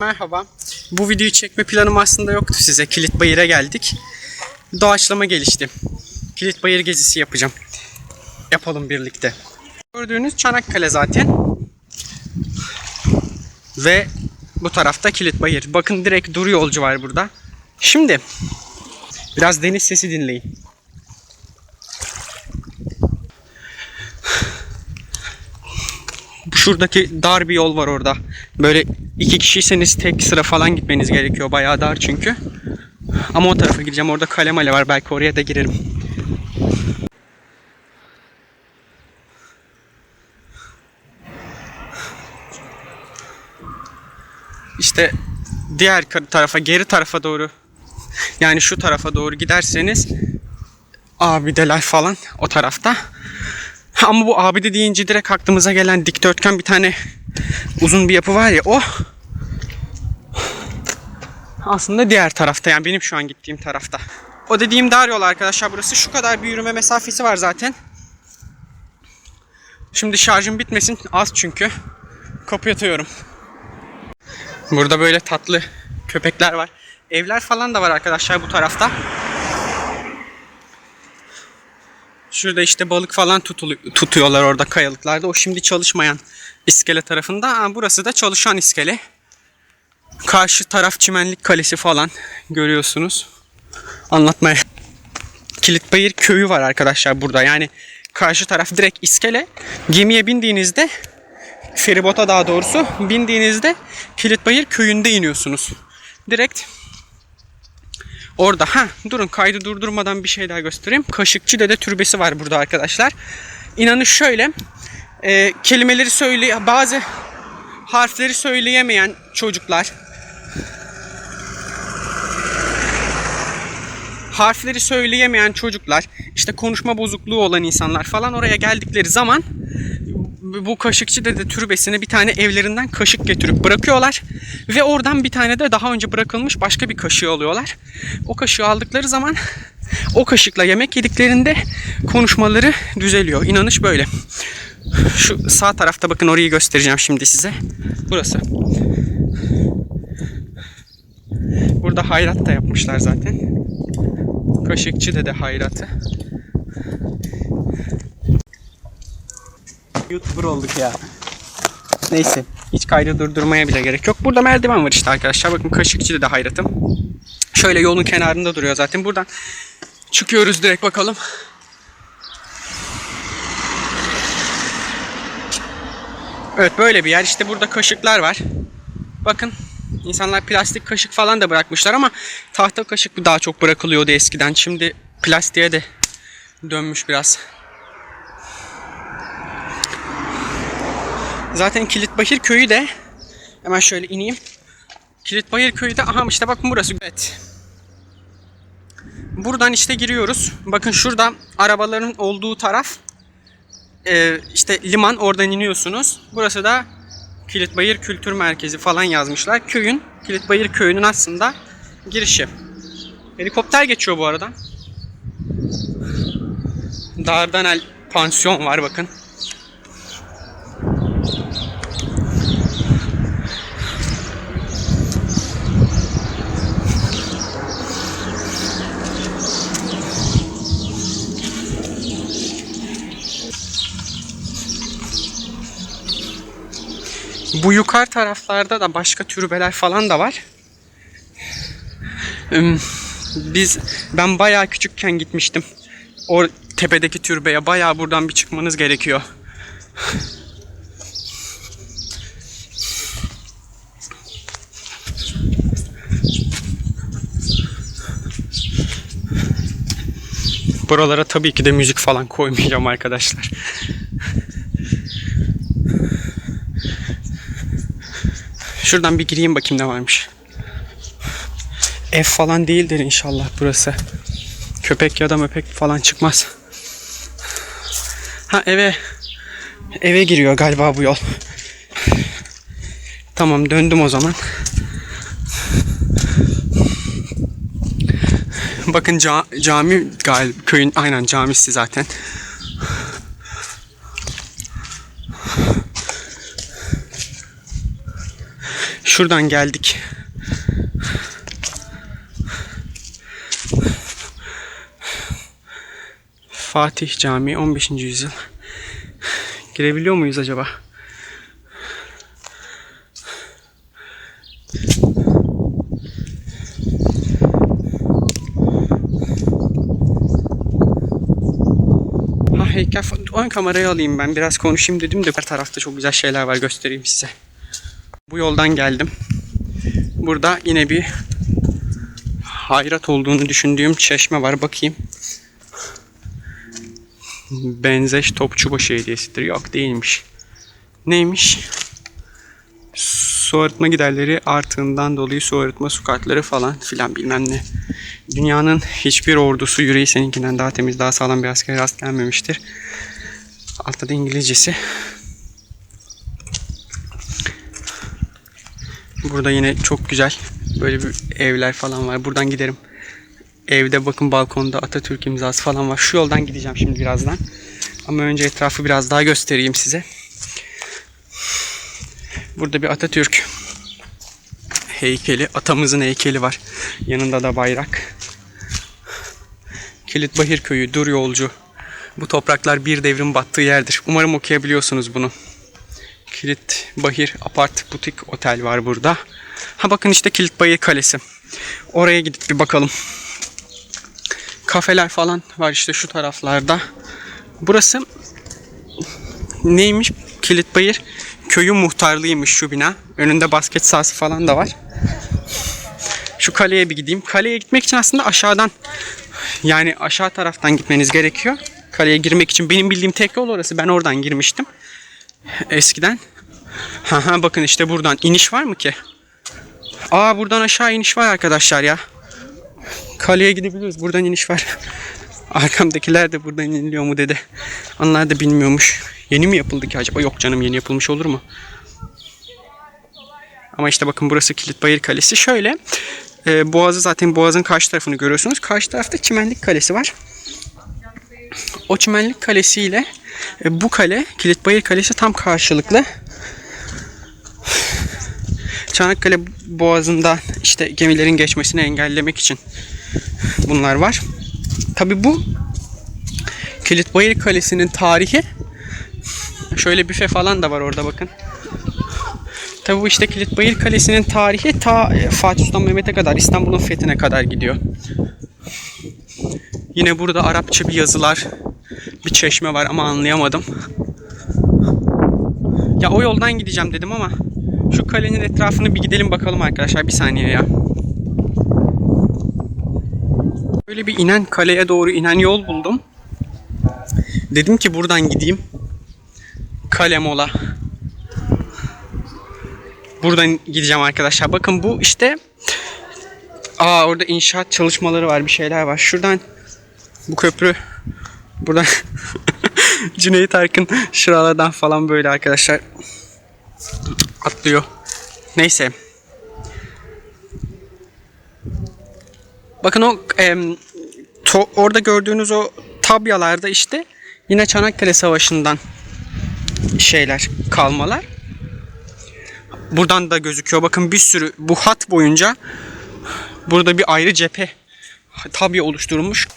Merhaba. Bu videoyu çekme planım aslında yoktu size. Kilit Bayır'a geldik. Doğaçlama gelişti. Kilit Bayır gezisi yapacağım. Yapalım birlikte. Gördüğünüz Çanakkale zaten. Ve bu tarafta Kilit Bayır. Bakın direkt duru yolcu var burada. Şimdi biraz deniz sesi dinleyin. Şuradaki dar bir yol var orada. Böyle iki kişiyseniz tek sıra falan gitmeniz gerekiyor. Bayağı dar çünkü. Ama o tarafa gideceğim. Orada kale male var. Belki oraya da girerim. İşte diğer tarafa, geri tarafa doğru yani şu tarafa doğru giderseniz abideler falan o tarafta. Ama bu abide deyince direkt aklımıza gelen dikdörtgen bir tane uzun bir yapı var ya o aslında diğer tarafta yani benim şu an gittiğim tarafta. O dediğim dar yol arkadaşlar burası şu kadar bir yürüme mesafesi var zaten. Şimdi şarjım bitmesin az çünkü. Kapı yatıyorum. Burada böyle tatlı köpekler var. Evler falan da var arkadaşlar bu tarafta. Şurada işte balık falan tutulu- tutuyorlar orada kayalıklarda. O şimdi çalışmayan iskele tarafında. Ha, burası da çalışan iskele. Karşı taraf Çimenlik Kalesi falan görüyorsunuz. Anlatmaya. Kilitbayır köyü var arkadaşlar burada. Yani karşı taraf direkt iskele. Gemiye bindiğinizde feribota daha doğrusu bindiğinizde Kilitbayır köyünde iniyorsunuz. Direkt Orada ha durun kaydı durdurmadan bir şey daha göstereyim. Kaşıkçı Dede Türbesi var burada arkadaşlar. İnanın şöyle e, kelimeleri söyle bazı harfleri söyleyemeyen çocuklar harfleri söyleyemeyen çocuklar işte konuşma bozukluğu olan insanlar falan oraya geldikleri zaman bu kaşıkçı dede türbesine bir tane evlerinden kaşık getirip bırakıyorlar ve oradan bir tane de daha önce bırakılmış başka bir kaşığı alıyorlar. O kaşığı aldıkları zaman o kaşıkla yemek yediklerinde konuşmaları düzeliyor. İnanış böyle. Şu sağ tarafta bakın orayı göstereceğim şimdi size. Burası. Burada hayrat da yapmışlar zaten. Kaşıkçı dede hayratı. YouTuber olduk ya. Neyse. Hiç kaydı durdurmaya bile gerek yok. Burada merdiven var işte arkadaşlar. Bakın Kaşıkçı'da da hayratım. Şöyle yolun kenarında duruyor zaten. Buradan çıkıyoruz direkt bakalım. Evet böyle bir yer. İşte burada kaşıklar var. Bakın insanlar plastik kaşık falan da bırakmışlar ama tahta kaşık daha çok bırakılıyordu eskiden. Şimdi plastiğe de dönmüş biraz. Zaten Kilitbahir köyü de hemen şöyle ineyim. Kilitbahir köyü de aha işte bakın burası. Evet. Buradan işte giriyoruz. Bakın şurada arabaların olduğu taraf e, işte liman oradan iniyorsunuz. Burası da Kilitbayır Kültür Merkezi falan yazmışlar. Köyün Kilitbayır köyünün aslında girişi. Helikopter geçiyor bu arada. Dardanel pansiyon var bakın. Bu yukarı taraflarda da başka türbeler falan da var. Biz ben bayağı küçükken gitmiştim. O tepedeki türbeye bayağı buradan bir çıkmanız gerekiyor. Buralara tabii ki de müzik falan koymayacağım arkadaşlar. Şuradan bir gireyim bakayım ne varmış. Ev falan değildir inşallah burası. Köpek ya da möpek falan çıkmaz. Ha eve eve giriyor galiba bu yol. Tamam döndüm o zaman. Bakın ca- cami galiba köyün aynen camisi zaten. Şuradan geldik. Fatih Camii 15. yüzyıl. Girebiliyor muyuz acaba? Ha heykel ön kamerayı alayım ben biraz konuşayım dedim de her tarafta çok güzel şeyler var göstereyim size. Bu yoldan geldim. Burada yine bir hayrat olduğunu düşündüğüm çeşme var bakayım. Benzeş Topçubaşı hediyesidir. Yok değilmiş. Neymiş? Su arıtma giderleri artığından dolayı su arıtma su kartları falan filan bilmem ne. Dünyanın hiçbir ordusu yüreği seninkinden daha temiz, daha sağlam bir askere rast gelmemiştir. Altta da İngilizcesi. Burada yine çok güzel böyle bir evler falan var. Buradan giderim. Evde bakın balkonda Atatürk imzası falan var. Şu yoldan gideceğim şimdi birazdan. Ama önce etrafı biraz daha göstereyim size. Burada bir Atatürk heykeli, atamızın heykeli var. Yanında da bayrak. Kilitbahir Köyü, Dur Yolcu. Bu topraklar bir devrin battığı yerdir. Umarım okuyabiliyorsunuz bunu. Kilit Bahir Apart Butik Otel var burada. Ha bakın işte Kilitbayır Kalesi. Oraya gidip bir bakalım. Kafeler falan var işte şu taraflarda. Burası neymiş? Kilitbayır köyü muhtarlığıymış şu bina. Önünde basket sahası falan da var. Şu kaleye bir gideyim. Kaleye gitmek için aslında aşağıdan yani aşağı taraftan gitmeniz gerekiyor. Kaleye girmek için benim bildiğim tek yol orası. Ben oradan girmiştim. Eskiden. Ha ha bakın işte buradan iniş var mı ki? Aa buradan aşağı iniş var arkadaşlar ya. Kaleye gidebiliyoruz. Buradan iniş var. Arkamdakiler de buradan iniliyor mu dedi. Onlar da bilmiyormuş. Yeni mi yapıldı ki acaba? Yok canım yeni yapılmış olur mu? Ama işte bakın burası Kilitbayır Kalesi. Şöyle e, Boğazı zaten Boğaz'ın karşı tarafını görüyorsunuz. Karşı tarafta Çimenlik Kalesi var. O Çimenlik Kalesi ile e, bu kale Kilitbayır Kalesi tam karşılıklı. Çanakkale Boğazı'nda işte gemilerin geçmesini engellemek için bunlar var. Tabi bu Kilitbayır Kalesi'nin tarihi şöyle büfe falan da var orada bakın. Tabi bu işte Kilitbayır Kalesi'nin tarihi ta e, Fatih Sultan Mehmet'e kadar İstanbul'un fethine kadar gidiyor. Yine burada Arapça bir yazılar, bir çeşme var ama anlayamadım. Ya o yoldan gideceğim dedim ama şu kalenin etrafını bir gidelim bakalım arkadaşlar bir saniye ya. Böyle bir inen kaleye doğru inen yol buldum. Dedim ki buradan gideyim. Kale mola. Buradan gideceğim arkadaşlar. Bakın bu işte Aa orada inşaat çalışmaları var, bir şeyler var. Şuradan bu köprü buradan Cüneyt Arkın şuralardan falan böyle arkadaşlar atlıyor. Neyse. Bakın o em, to- orada gördüğünüz o tabyalarda işte yine Çanakkale Savaşı'ndan şeyler, kalmalar. Buradan da gözüküyor. Bakın bir sürü bu hat boyunca burada bir ayrı cephe tabya oluşturulmuş.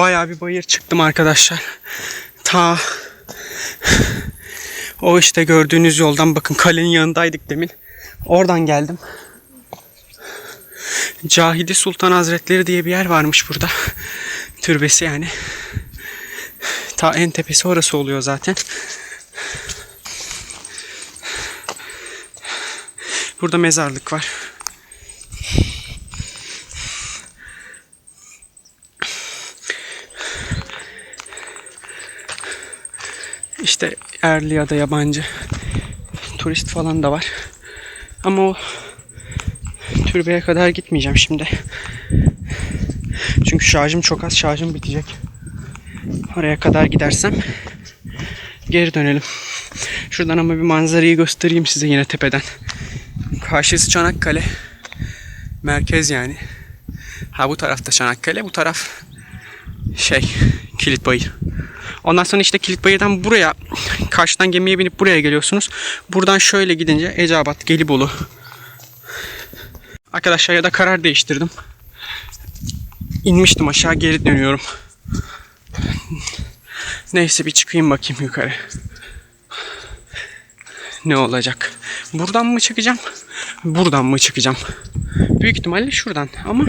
Bayağı bir bayır çıktım arkadaşlar. Ta o işte gördüğünüz yoldan bakın kalenin yanındaydık demin. Oradan geldim. Cahidi Sultan Hazretleri diye bir yer varmış burada. Türbesi yani. Ta en tepesi orası oluyor zaten. Burada mezarlık var. İşte yerli ya da yabancı turist falan da var. Ama o türbeye kadar gitmeyeceğim şimdi. Çünkü şarjım çok az. Şarjım bitecek. Oraya kadar gidersem geri dönelim. Şuradan ama bir manzarayı göstereyim size yine tepeden. Karşısı Çanakkale. Merkez yani. Ha bu tarafta Çanakkale, bu taraf şey Kilitbayır. Ondan sonra işte Kilitbayır'dan buraya karşıdan gemiye binip buraya geliyorsunuz. Buradan şöyle gidince Eceabat, Gelibolu. Arkadaşlar ya da karar değiştirdim. İnmiştim aşağı geri dönüyorum. Neyse bir çıkayım bakayım yukarı. Ne olacak? Buradan mı çıkacağım? Buradan mı çıkacağım? Büyük ihtimalle şuradan ama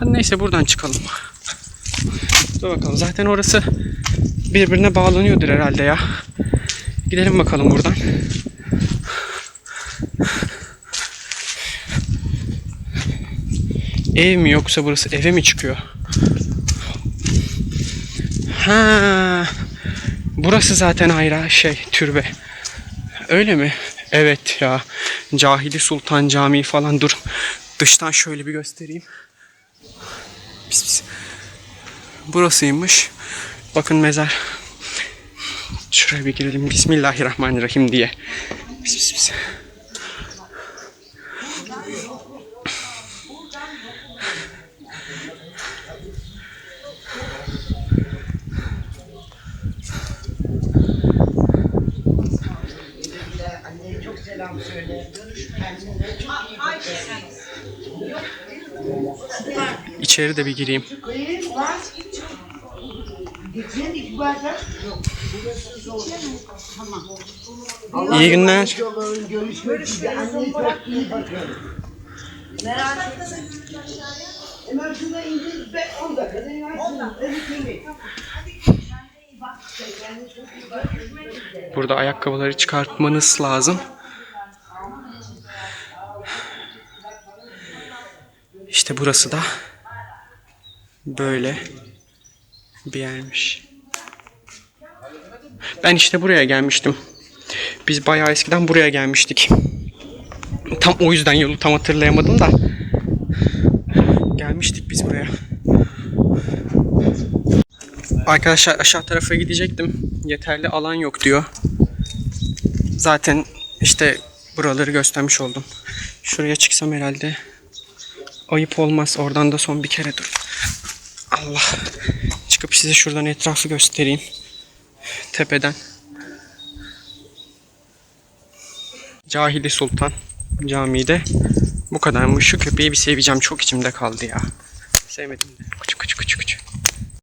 hadi neyse buradan çıkalım. Dur bakalım zaten orası birbirine bağlanıyordur herhalde ya. Gidelim bakalım buradan. Ev mi yoksa burası eve mi çıkıyor? Ha, burası zaten ayrı şey türbe. Öyle mi? Evet ya. Cahili Sultan Camii falan dur. Dıştan şöyle bir göstereyim. Pis pis. Burasıymış. Bakın mezar. Şuraya bir girelim. Bismillahirrahmanirrahim diye. Çok iyi bak. İçeri de bir gireyim. İyi günler. Olun, görüşmek üzere. Anneye çok iyi bakın. Merak etme. Hemen şurada indir be 10 dakikada inersin. Evet evet. Burada ayakkabıları çıkartmanız lazım. İşte burası da böyle bir yermiş. Ben işte buraya gelmiştim. Biz bayağı eskiden buraya gelmiştik. Tam o yüzden yolu tam hatırlayamadım da. Gelmiştik biz buraya. Arkadaşlar aşağı tarafa gidecektim. Yeterli alan yok diyor. Zaten işte buraları göstermiş oldum. Şuraya çıksam herhalde ayıp olmaz. Oradan da son bir kere dur. Allah. Çıkıp size şuradan etrafı göstereyim. Tepeden. Cahili Sultan Camii'de bu kadarmış. Şu köpeği bir seveceğim. Çok içimde kaldı ya. Sevmedim de. Kuçu kuçu kuçu kuçu.